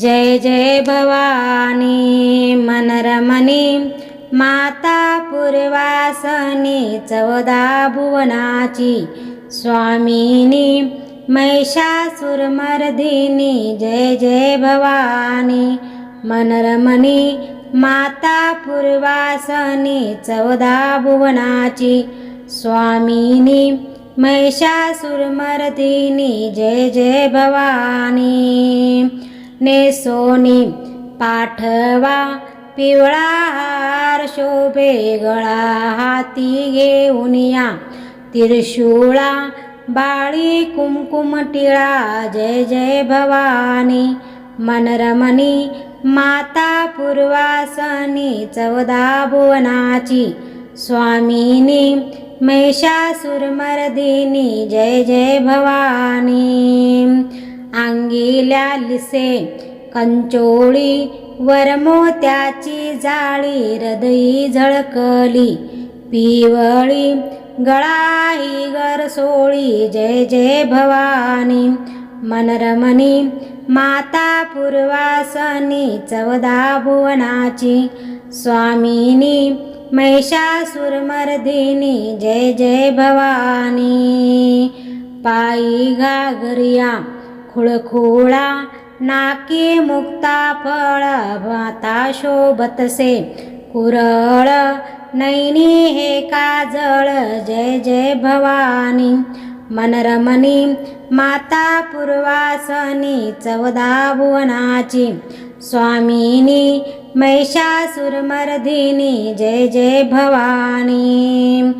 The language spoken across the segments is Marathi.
जय जय भवानी मनरमणी माता पूर्वासनी चौदा भुवनाची स्वामिनी महिषासुरमर्दिनी जय जय भवानी मनरमणी माता पूर्वासनी चौदा भुवनाची स्वामिनी महिषासुरमर्दिनी जय जय भवानी। नेसोनी पाठवा पिवळा हार शोभे गळा हाती घेऊन या. त्रिशूळा बाळी कुमकुम टिळा जय जय भवानी. मनरमणी माता पूर्वासनी चौदा भुवनाची. स्वामिनी महिषासुरमर्दिनी जय जय भवानी. अंगिल्या लिसे. कंचोळी वरमोत्याची जाळी हृदयी झळकली. पिवळी गळाही गरसोळी जय जय भवानी. मनरमणी माता पूर्वासनी चवदा भुवनाची. स्वामिनी महिषासुरमर्दिनी जय जय भवानी. पायी घागरिया. खुळखुळा नाकी मुक्ता फळ भाता शोभतसे कुरळ नैनी हे काजळ जय जय भवानी. मनरमणी माता पूर्वासनी चौदा भुवनाची. स्वामिनी महिषासुरमर्दिनी जय जय भवानी.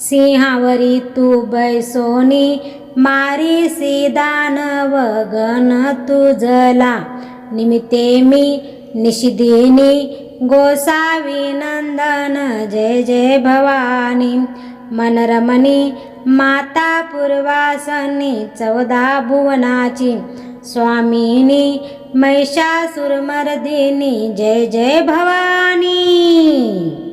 सिंहावरी तू बैसोनी मारी दानव गण तुझला. निमित्ते मी निशिदिनी. गोसावी नंदन जय जय भवानी. मनरमणी माता पूर्वासनी चौदा भुवनाची. स्वामिनी महिषासुरमर्दिनी जय जय भवानी.